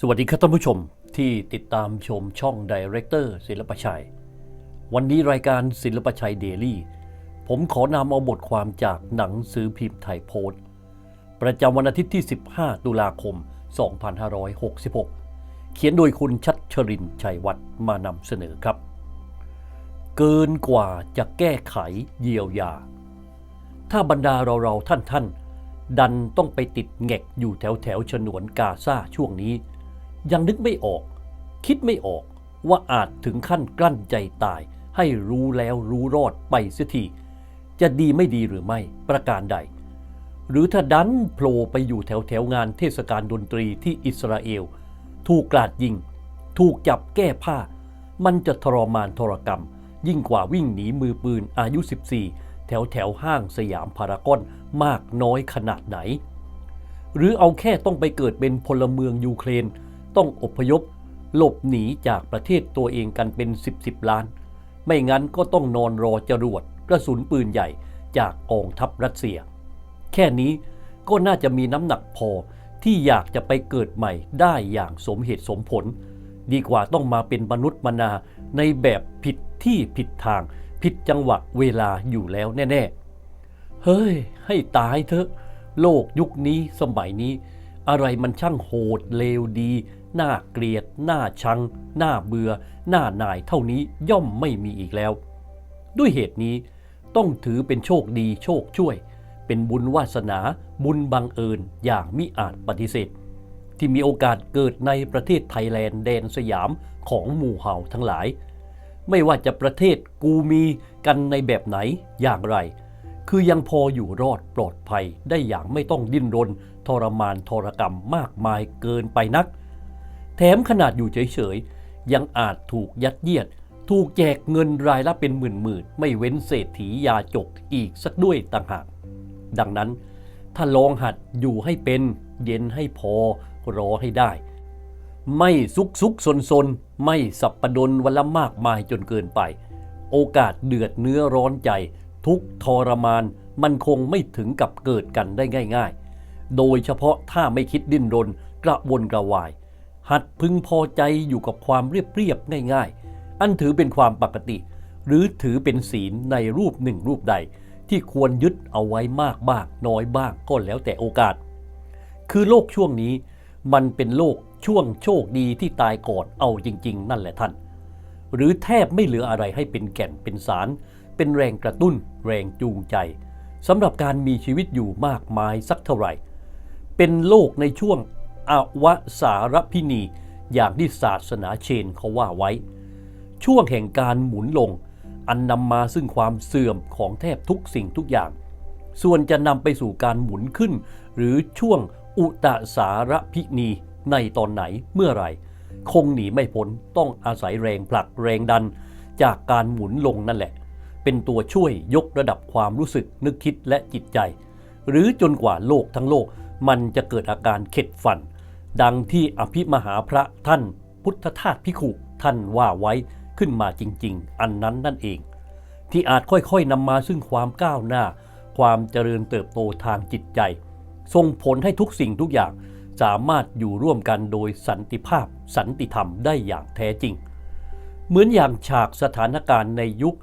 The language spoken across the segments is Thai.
สวัสดีครับท่านผู้ชมที่ติดตามชมช่องดีเรคเตอร์ศิลปชัย วันนี้รายการศิลปชัยเดลี่ ผมขอนำเอาบทความจากหนังสือพิมพ์ไทยโพสต์ ประจำวันอาทิตย์ที่ 15 ตุลาคม 2566 เขียนโดยคุณชัดชรินชัยวัฒน์มานำเสนอครับ เกินกว่าจะแก้ไขเยียวยา ถ้าบรรดาเราเราท่านท่านๆ ดันต้องไปติดแงกอยู่แถวแถวฉนวนกาซาช่วงนี้ ยังนึกไม่ออก คิดไม่ออกว่าอาจถึงขั้นกลั้นใจตาย ให้รู้แล้วรู้รอดไปเสียทีจะดีไม่ดีหรือไม่ประการใด หรือถ้าดันโผล่ไปอยู่แถวแถวงานเทศกาลดนตรีที่อิสราเอล ถูกกราดยิง ถูกจับแก้ผ้า มันจะทรมานทรกรรม ยิ่งกว่าวิ่งหนีมือปืนอายุ 14 แถวแถวห้างสยามพารากอนมากน้อยขนาดไหน หรือเอาแค่ต้องไปเกิดเป็นพลเมืองยูเครน ต้องอพยพ หลบหนีจากประเทศตัวเองกันเป็น 10 10 ล้าน ไม่งั้นก็ต้องนอนรอจรวดกระสุนปืนใหญ่จากกองทัพรัสเซีย แค่นี้ก็น่าจะมีน้ำหนักพอที่อยากจะไปเกิดใหม่ได้อย่างสมเหตุสมผล ดีกว่าต้องมาเป็นมนุษย์มนาในแบบผิดที่ผิดทาง ผิดจังหวะเวลาอยู่แล้วแน่ ๆ เฮ้ย ให้ตายเถอะ โลกยุคนี้สมัยนี้ อะไรมันช่างโหดเลวดี น่าเกลียด น่าชัง น่าเบื่อ น่าหน่ายเท่านี้ย่อมไม่มีอีกแล้ว ด้วยเหตุนี้ต้องถือเป็นโชคดีโชคช่วย เป็นบุญวาสนา บุญบังเอิญอย่างมิอาจปฏิเสธ ที่มีโอกาสเกิดในประเทศไทยแลนด์แดนสยามของหมู่เห่าทั้งหลาย ไม่ว่าจะประเทศกูมีกันในแบบไหนอย่างไร คือยังพออยู่รอดปลอดภัยได้อย่างไม่ต้องดิ้นรน ทรมานทรกรรมมากมายเกินไปนัก แถมขนาดอยู่เฉยๆ ยังอาจถูกยัดเยียด ถูกแจกเงินรายละเป็นหมื่นๆ ไม่เว้นเศรษฐียาจกอีกสักด้วยต่างหาก ดังนั้น ถ้าลองหัดอยู่ให้เป็น เย็นให้พอรอให้ได้ ไม่ซุกซุกซนซนไม่สับปะดนวันละมากมายจนเกินไป โอกาสเดือดเนื้อร้อนใจ ทุกทรมานมันคงไม่ถึงกับเกิดกันได้ง่าย ๆ โดยเฉพาะถ้าไม่คิดดิ้นรนกระวนกระวาย หัดพึงพอใจอยู่กับความเรียบๆง่าย ๆ อันถือเป็นความปกติ หรือถือเป็นศีลในรูปหนึ่งรูปใด ที่ควรยึดเอาไว้มากบ้างน้อยบ้างก็แล้วแต่โอกาส คือโลกช่วงนี้มันเป็นโลกช่วงโชคดีที่ตายก่อนเอาจริง ๆ นั่นแหละท่าน หรือแทบไม่เหลืออะไรให้เป็นแก่นเป็นสาร เป็นแรงกระตุ้น แรงจูงใจสำหรับการมีชีวิตอยู่มากมายสักเท่าไหร่ เป็นโลกในช่วง อวสารพินี อย่างที่ศาสนาเชนเขาว่าไว้ ช่วงแห่งการหมุนลง อันนำมาซึ่งความเสื่อมของแทบทุกสิ่งทุกอย่าง ส่วนจะนำไปสู่การหมุนขึ้น หรือช่วงอุตสารพินีในตอนไหนเมื่อไรคงหนีไม่พ้นต้องอาศัยแรงผลักแรงดัน จากการหมุนลงนั่นแหละ เป็นตัวช่วยยกระดับความรู้สึกนึกคิดและจิตใจ หรือจนกว่าโลกทั้งโลกมันจะเกิดอาการเข็ดฝัน ดังที่อภิมหาพระท่านพุทธทาสพิขุท่านว่าไว้ขึ้นมาจริง ๆ อันนั้นนั่นเอง ที่อาจค่อยๆนำมาซึ่งความก้าวหน้า ความเจริญเติบโตทางจิตใจ ส่งผลให้ทุกสิ่งทุกอย่างสามารถอยู่ร่วมกันโดยสันติภาพ สันติธรรมได้อย่างแท้จริง เหมือนอย่างฉากสถานการณ์ในยุค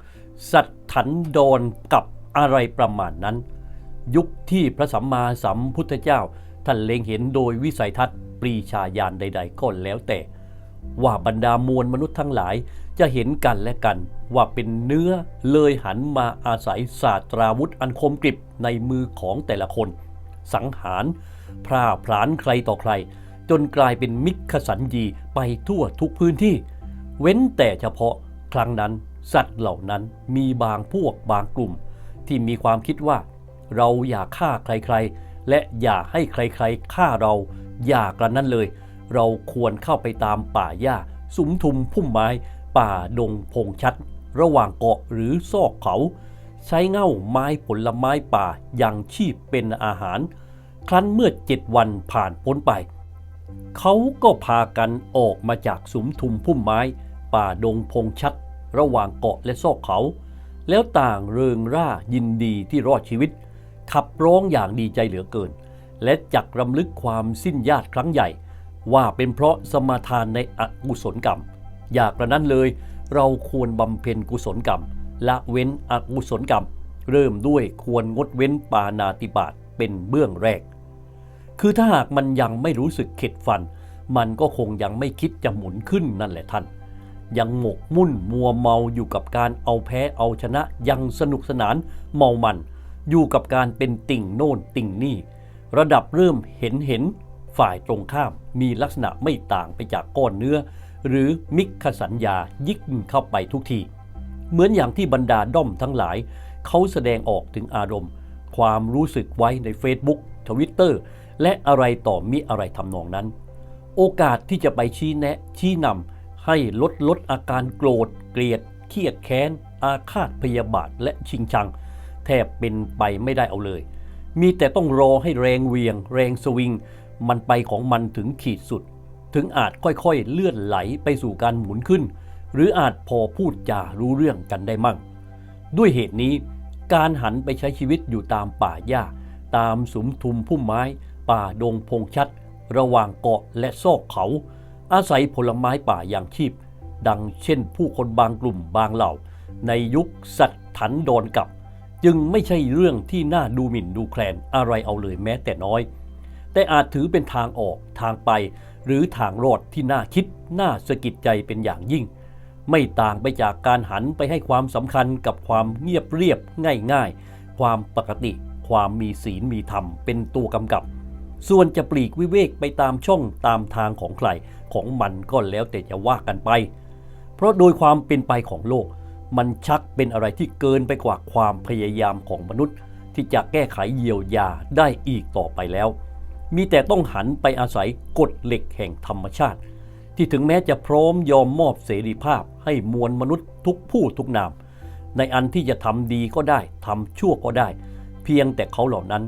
สัตถันดรกับอะไรประมาณนั้น ยุคที่พระสัมมาสัมพุทธเจ้า ท่านเล็งเห็นโดยวิสัยทัศน์ ปรีชาญาณใด ๆก็แล้วแต่ ว่าบรรดามวลมนุษย์ทั้งหลายจะเห็นกันและกันว่าเป็นเนื้อเลยหันมาอาศัยศาสตราวุธอันคมกริบในมือของแต่ละคน สังหารพร่าพรานใครต่อใคร จนกลายเป็นมิขสัญญีไปทั่วทุกพื้นที่ เว้นแต่เฉพาะครั้งนั้นสัตว์เหล่านั้นมีบางพวกบางกลุ่ม ที่มีความคิดว่า เราอย่าฆ่าใครๆ และอย่าให้ใครๆฆ่าเรา อย่ากระนั้นเลย เราควรเข้าไปตามป่าหญ้าสุมทุมพุ่มไม้ ป่าดงพงชัด ระหว่างเกาะหรือซอกเขา ใช้เง่าไม้ผลไม้ป่าอยังชีพเป็นอาหาร ครั้นเมื่อเจ็ดวันผ่านพ้นไป เขาก็พากันออกมาจากสุมทุมพุ่มไม้ ป่าดงพงชัด ระหว่างเกาะและซอกเขา แล้วต่างเริงร่ายินดีที่รอดชีวิต ขับร้องอย่างดีใจเหลือเกิน และจักรำลึกความสิ้นญาติครั้งใหญ่ ว่าเป็นเพราะสมาทานในอกุศลกรรม อยากกระนั้นเลยเราควรบำเพ็ญกุศลกรรมละเว้นอกุศลกรรม เริ่มด้วยควรงดเว้นปานาติบาตเป็นเบื้องแรก คือถ้าหากมันยังไม่รู้สึกเข็ดฟัน มันก็คงยังไม่คิดจะหมุนขึ้นนั่นแหละท่าน ยังหมกมุ่นมัวเมาอยู่กับการเอาแพ้เอาชนะยังสนุกสนานเมามัน อยู่กับการเป็นติ่งโน่นติ่งนี่ ระดับเริ่มเห็นเห็นฝ่ายตรงข้ามมีลักษณะไม่ต่างไปจากก้อนเนื้อ หรือมิกขสัญญายิ่งเข้าไปทุกที เหมือนอย่างที่บรรดาด้อมทั้งหลาย เขาแสดงออกถึงอารมณ์ ความรู้สึกไว้ใน Facebook ทวิตเตอร์และอะไรต่อมิอะไรทำนองนั้น โอกาสที่จะไปชี้แนะ ชี้นำให้ลดลดอาการโกรธ เกลียด เครียดแค้น อาฆาตพยาบาทและชิงชัง แทบเป็นไปไม่ได้เอาเลย มีแต่ต้องรอให้แรงเวียง แรงสวิง มันไปของมันถึงขีดสุด ถึงอาจค่อยๆเลื่อนไหลไปสู่การหมุนขึ้น หรืออาจพอพูดจารู้เรื่องกันได้มั่ง ด้วยเหตุนี้การหันไปใช้ชีวิตอยู่ตามป่าหญ้า ตามสุมทุมพุ่มไม้ ป่าดงพงชัด ระหว่างเกาะและซอกเขา อาศัยผลไม้ป่าอย่างชีพ ดังเช่นผู้คนบางกลุ่มบางเหล่า ในยุคสัตว์ถันโดนกับ จึงไม่ใช่เรื่องที่น่าดูหมิ่นดูแคลนอะไรเอาเลยแม้แต่น้อย แต่อาจถือเป็นทางออกทางไป หรือทางรอดที่น่าคิดน่าสะกิดใจเป็นอย่างยิ่ง ไม่ต่างไปจากการหันไปให้ความสำคัญกับความเงียบเรียบง่ายๆ ความปกติ ความมีศีลมีธรรมเป็นตัวกำกับ ส่วนจะปลีกวิเวกไปตามช่องตามทางของใครของมันก็แล้วแต่จะว่ากันไป เพราะโดยความเป็นไปของโลก มันชักเป็นอะไรที่เกินไปกว่าความพยายามของมนุษย์ ที่จะแก้ไขเยียวยาได้อีกต่อไปแล้ว มีแต่ต้องหันไปอาศัยกฎเหล็กแห่งธรรมชาติ ที่ถึงแม้จะพร้อมยอมมอบเสรีภาพให้มวลมนุษย์ทุกผู้ทุกนาม ในอันที่จะทำดีก็ได้ทำชั่วก็ได้ เพียงแต่เขาเหล่านั้น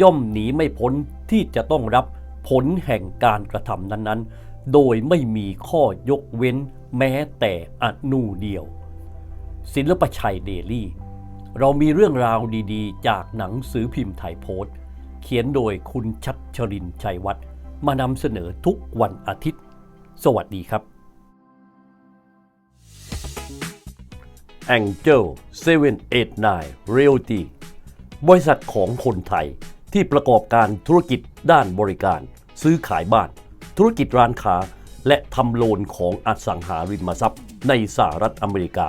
ย่อมหนีไม่พ้นที่จะต้องรับผลแห่งการกระทำนั้นๆ โดยไม่มีข้อยกเว้นแม้แต่อนูเดียว ศิลปชัยเดลี่ เรามีเรื่องราวดีๆ จากหนังสือพิมพ์ไทยโพสต์ เขียนโดยคุณชัดชรินชัยวัฒน์มานำเสนอทุกวันอาทิตย์ สวัสดีครับ Angel 789 Realty บริษัทของคนไทยที่ประกอบการธุรกิจด้านบริการ ซื้อขายบ้าน ธุรกิจร้านค้า และทำโลนของอสังหาริมทรัพย์ในสหรัฐอเมริกา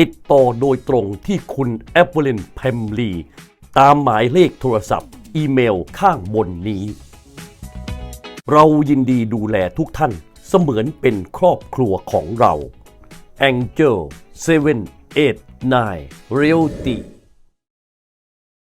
ติดต่อโดยตรงที่คุณแอปเปิลเพมลีตามหมายเลขโทรศัพท์ อีเมลข้างบนนี้ เรายินดีดูแลทุกท่านเสมือนเป็นครอบครัวของเรา Angel 789 Realty